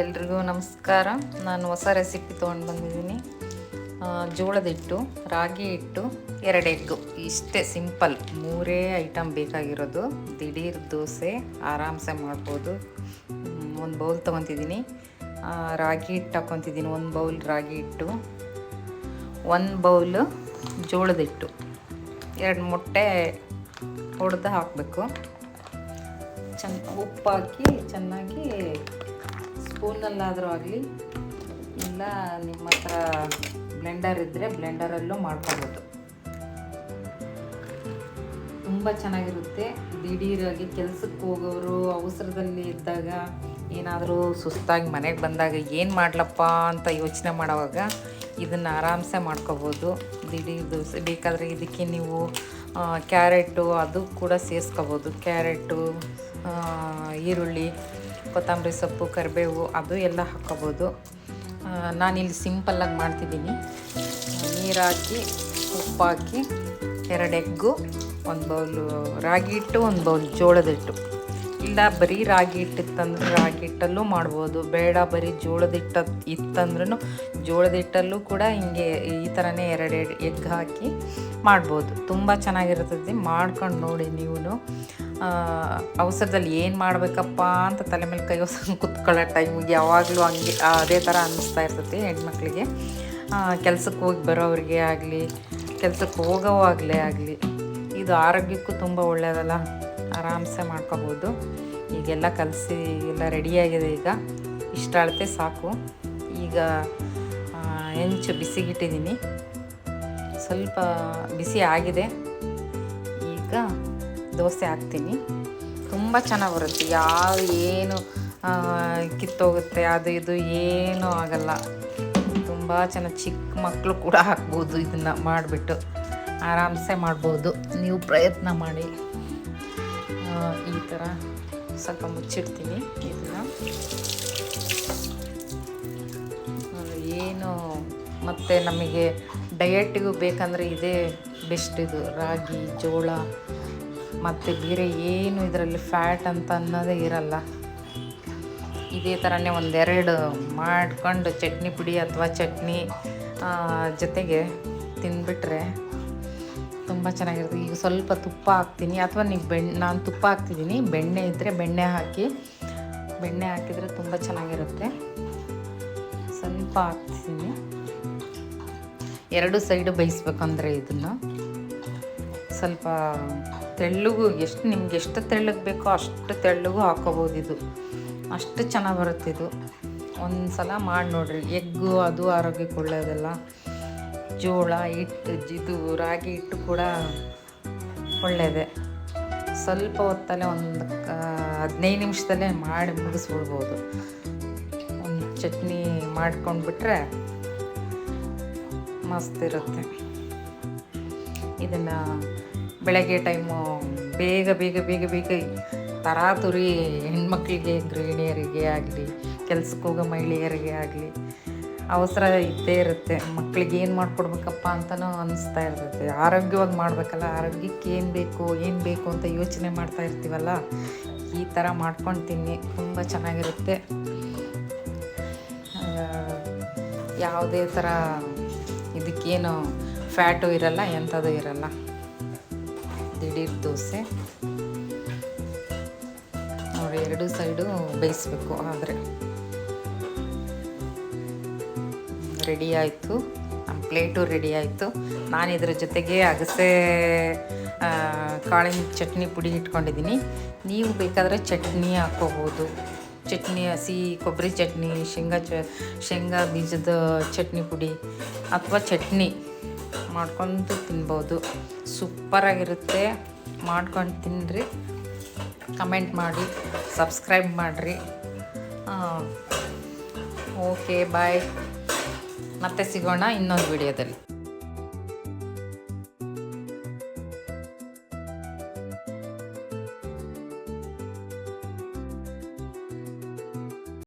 ಎಲ್ರಿಗೂ ನಮಸ್ಕಾರ. ನಾನು ಹೊಸ ರೆಸಿಪಿ ತೊಗೊಂಡು ಬಂದಿದ್ದೀನಿ. ಜೋಳದ ಹಿಟ್ಟು ರಾಗಿ ಹಿಟ್ಟು, ಎರಡು ಎಗ್ಗು. ಇಷ್ಟೇ ಸಿಂಪಲ್. ಮೂರೇ ಐಟಮ್ ಬೇಕಾಗಿರೋದು. ದಿಢೀರ್ ದೋಸೆ, ಆರಾಮ್ಸೆ ಮಾಡ್ಬೋದು. ಒಂದು ಬೌಲ್ ತೊಗೊತಿದ್ದೀನಿ. ರಾಗಿ ಹಿಟ್ಟು ಹಾಕ್ಕೊತಿದ್ದೀನಿ ಒಂದು ಬೌಲ್ ರಾಗಿ ಹಿಟ್ಟು. ಒಂದು ಬೌಲು ಜೋಳದ ಹಿಟ್ಟು ಎರಡು ಮೊಟ್ಟೆ ಹೊಡೆದು ಹಾಕಬೇಕು. ಚೆನ್ನ ಹಾಕಿ ಚೆನ್ನಾಗಿ ಸ್ಪೂನಲ್ಲಾದರೂ ಆಗಲಿ, ಇಲ್ಲ ನಿಮ್ಮ ಹತ್ರ ಬ್ಲೆಂಡರ್ ಇದ್ದರೆ ಬ್ಲೆಂಡರಲ್ಲೂ ಮಾಡ್ಕೋಬೋದು. ತುಂಬ ಚೆನ್ನಾಗಿರುತ್ತೆ. ದಿಢೀರಾಗಿ ಕೆಲ್ಸಕ್ಕೆ ಹೋಗೋರು, ಅವಸರದಲ್ಲಿ ಇದ್ದಾಗ ಏನಾದರೂ ಸುಸ್ತಾಗಿ ಮನೆಗೆ ಬಂದಾಗ ಏನು ಮಾಡ್ಲಪ್ಪ ಅಂತ ಯೋಚನೆ ಮಾಡೋವಾಗ ಇದನ್ನು ಆರಾಮ್ಸೆ ಮಾಡ್ಕೋಬೋದು. ದಿಢೀರ್ ದೋಸೆ ಬೇಕಾದರೆ ಇದಕ್ಕೆ ನೀವು ಕ್ಯಾರೆಟು ಅದು ಕೂಡ ಸೇರಿಸ್ಕೋಬೋದು. ಕ್ಯಾರೆಟು ಈರುಳ್ಳಿ ಕೊತ್ತಂಬರಿ ಸೊಪ್ಪು, ಕರಿಬೇವು ಅದು ಎಲ್ಲ ಹಾಕ್ಕೋಬೋದು. ನಾನಿಲ್ಲಿ ಸಿಂಪಲ್ಲಾಗಿ ಮಾಡ್ತಿದ್ದೀನಿ. ನೀರಾಕಿ ಹಾಕಿ ಉಪ್ಪು ಹಾಕಿ ಎರಡು ಎಗ್ಗು, ಒಂದು ಬೌಲು ರಾಗಿ ಹಿಟ್ಟು, ಒಂದು ಬೌಲ್ ಜೋಳದ ಹಿಟ್ಟು. ಇಲ್ಲ, ಬರೀ ರಾಗಿ ಹಿಟ್ಟಿತ್ತಂದ್ರೆ ರಾಗಿ ಹಿಟ್ಟಲ್ಲೂ ಮಾಡ್ಬೋದು. ಬೇಡ, ಬರೀ ಜೋಳದ ಹಿಟ್ಟು ಇತ್ತಂದ್ರೂ ಜೋಳದ ಹಿಟ್ಟಲ್ಲೂ ಕೂಡ ಹಿಂಗೆ ಈ ಥರನೇ ಎರಡೆರಡು ಎಗ್ ಹಾಕಿ ಮಾಡ್ಬೋದು. ತುಂಬ ಚೆನ್ನಾಗಿರ್ತದೆ. ಮಾಡ್ಕೊಂಡು ನೋಡಿ ನೀವು ಅವಸರದಲ್ಲಿ ಏನು ಮಾಡಬೇಕಪ್ಪ ಅಂತ ತಲೆ ಮೇಲೆ ಕೈ ಹೊಸ ಕುತ್ಕೊಳ್ಳೋ ಟೈಮಿಗೆ ಯಾವಾಗಲೂ ಹಂಗೆ, ಅದೇ ಥರ ಅನ್ನಿಸ್ತಾ ಇರ್ತೈತಿ ಹೆಣ್ಮಕ್ಳಿಗೆ. ಕೆಲಸಕ್ಕೆ ಹೋಗಿ ಬರೋವ್ರಿಗೆ ಆಗಲಿ, ಕೆಲಸಕ್ಕೆ ಹೋಗೋವಾಗಲೇ ಆಗಲಿ ಇದು ಆರೋಗ್ಯಕ್ಕೂ ತುಂಬ ಒಳ್ಳೆಯದಲ್ಲ ಆರಾಮ್ಸೆ ಮಾಡ್ಕೋಬೋದು. ಈಗೆಲ್ಲ ಕಲಸಿ ಎಲ್ಲ ರೆಡಿಯಾಗಿದೆ ಈಗ. ಇಷ್ಟ ಅಳತೆ ಸಾಕು. ಈಗ ಹೆಂಚು ಬಿಸಿಗಿಟ್ಟಿದ್ದೀನಿ ಸ್ವಲ್ಪ ಬಿಸಿ ಆಗಿದೆ. ಈಗ ದೋಸೆ ಹಾಕ್ತೀನಿ. ತುಂಬ ಚೆನ್ನಾಗಿ ಬರುತ್ತೆ. ಯಾವ ಏನು ಕಿತ್ತೋಗುತ್ತೆ, ಅದು ಇದು ಏನೂ ಆಗಲ್ಲ. ತುಂಬ ಚೆನ್ನಾಗಿ ಚಿಕ್ಕ ಮಕ್ಕಳು ಕೂಡ ಹಾಕ್ಬೋದು ಇದನ್ನು ಮಾಡಿಬಿಟ್ಟು. ಆರಾಮ್ಸೆ ಮಾಡ್ಬೋದು. ನೀವು ಪ್ರಯತ್ನ ಮಾಡಿ. ಈ ಥರ ಸ್ವಲ್ಪ ಮುಚ್ಚಿಡ್ತೀನಿ ಇದನ್ನು. ಏನು, ಮತ್ತು ನಮಗೆ ಡಯಟಿಗೂ ಬೇಕಂದರೆ ಇದೇ ಬೆಸ್ಟ್ ಇದು. ರಾಗಿ, ಜೋಳ ಮತ್ತು ಬೇರೆ ಏನು ಇದರಲ್ಲಿ ಫ್ಯಾಟ್ ಅಂತ ಅನ್ನೋದೇ ಇರಲ್ಲ. ಇದೇ ಥರನೇ ಒಂದೆರಡು ಮಾಡ್ಕೊಂಡು ಚಟ್ನಿ ಪುಡಿ ಅಥವಾ ಚಟ್ನಿ ಜೊತೆಗೆ ತಿಂದುಬಿಟ್ರೆ ತುಂಬ ಚೆನ್ನಾಗಿರುತ್ತೆ. ಈಗ ಸ್ವಲ್ಪ ತುಪ್ಪ ಹಾಕ್ತೀನಿ. ಅಥವಾ ನೀವು ಬೆಣ್ಣೆ ನಾನು ತುಪ್ಪ ಹಾಕ್ತಿದ್ದೀನಿ. ಬೆಣ್ಣೆ ಇದ್ದರೆ ಬೆಣ್ಣೆ ಹಾಕಿ, ಬೆಣ್ಣೆ ಹಾಕಿದರೆ ತುಂಬ ಚೆನ್ನಾಗಿರುತ್ತೆ. ಸ್ವಲ್ಪ ಹಾಕ್ತೀನಿ. ಎರಡು ಸೈಡು ಬೇಯಿಸ್ಬೇಕಂದ್ರೆ ಇದನ್ನು. ಸ್ವಲ್ಪ ತೆಳ್ಳಗೂ, ಎಷ್ಟು ನಿಮ್ಗೆ ಎಷ್ಟು ತೆಳ್ಳಗೆ ಬೇಕೋ ಅಷ್ಟು ತೆಳ್ಳಗೂ ಹಾಕೋಬೋದು ಇದು. ಅಷ್ಟು ಚೆನ್ನಾಗಿ ಬರುತ್ತೆ ಇದು. ಒಂದು ಸಲ ಮಾಡಿ ನೋಡ್ರಿ. ಎಗ್ಗು, ಅದು ಆರೋಗ್ಯಕ್ಕೆ ಒಳ್ಳೆಯದಲ್ಲ ಜೋಳ, ಹಿಟ್ಟು ಇದು ರಾಗಿ, ಹಿಟ್ಟು ಕೂಡ ಒಳ್ಳೆಯದೆ ಸ್ವಲ್ಪ ಹೊತ್ತಲ್ಲೇ ಒಂದು ಹದಿನೈದು ನಿಮಿಷದಲ್ಲೇ ಮಾಡಿ ಮುಗಿಸ್ಬಿಡ್ಬೋದು. ಒಂದು ಚಟ್ನಿ ಮಾಡ್ಕೊಂಡ್ಬಿಟ್ರೆ ಮಸ್ತ್ ಇರುತ್ತೆ. ಇದನ್ನು ಬೆಳಗ್ಗೆ ಟೈಮು ಬೇಗ ಬೇಗ ಬೇಗ ಬೇಗ ತರಾತುರಿ ಹೆಣ್ಮಕ್ಳಿಗೆ, ಗೃಹಿಣಿಯರಿಗೆ ಆಗಲಿ, ಕೆಲ್ಸಕ್ಕೆ ಹೋಗೋ ಮಹಿಳೆಯರಿಗೆ ಆಗಲಿ, ಅವಸರ ಇದ್ದೇ ಇರುತ್ತೆ. ಮಕ್ಕಳಿಗೆ ಏನು ಮಾಡಿಕೊಡ್ಬೇಕಪ್ಪ ಅಂತಲೂ ಅನಿಸ್ತಾ ಇರ್ತೈತೆ ಆರೋಗ್ಯವಾಗಿ ಮಾಡಬೇಕಲ್ಲ, ಆರೋಗ್ಯಕ್ಕೆ ಏನು ಬೇಕು ಏನು ಬೇಕು ಅಂತ ಯೋಚನೆ ಮಾಡ್ತಾ ಇರ್ತೀವಲ್ಲ, ಈ ಥರ ಮಾಡ್ಕೊಂಡು ತಿನ್ನಿ ತುಂಬ ಚೆನ್ನಾಗಿರುತ್ತೆ. ಯಾವುದೇ ಥರ ಇದಕ್ಕೇನು ಫ್ಯಾಟು ಇರಲ್ಲ, ಎಂಥದ್ದು ಇರಲ್ಲ. ದಿಢೀರ್ ದೋಸೆ. ನೋಡಿ ಎರಡು ಸೈಡು ಬೇಯಿಸ್ಬೇಕು ಆದರೆ. ರೆಡಿ ಆಯಿತು. ನಮ್ಮ ಪ್ಲೇಟು ರೆಡಿ ಆಯಿತು. ನಾನು ಇದರ ಜೊತೆಗೆ ಅಗಸೆ ಕಾಳಿನ ಚಟ್ನಿ ಪುಡಿ ಇಟ್ಕೊಂಡಿದ್ದೀನಿ. ನೀವು ಬೇಕಾದರೆ ಚಟ್ನಿ ಹಾಕ್ಕೋಬೋದು. ಚಟ್ನಿ, ಹಸಿ ಕೊಬ್ಬರಿ ಚಟ್ನಿ, ಶೇಂಗಾ ಚ, ಶೇಂಗಾ ಬೀಜದ ಚಟ್ನಿ ಪುಡಿ ಅಥವಾ ಚಟ್ನಿ. ಮಾಡ್ಕೊಂಡು ತಿನ್ಬೋದು. ಸೂಪರಾಗಿರುತ್ತೆ ಮಾಡ್ಕೊಂಡು ತಿನ್ನಿರಿ ಕಮೆಂಟ್ ಮಾಡಿ. ಸಬ್ಸ್ಕ್ರೈಬ್ ಮಾಡಿರಿ. ಓಕೆ ಬಾಯ್ ಮತ್ತೆ ಸಿಗೋಣ ಇನ್ನೊಂದು ವಿಡಿಯೋದಲ್ಲಿ.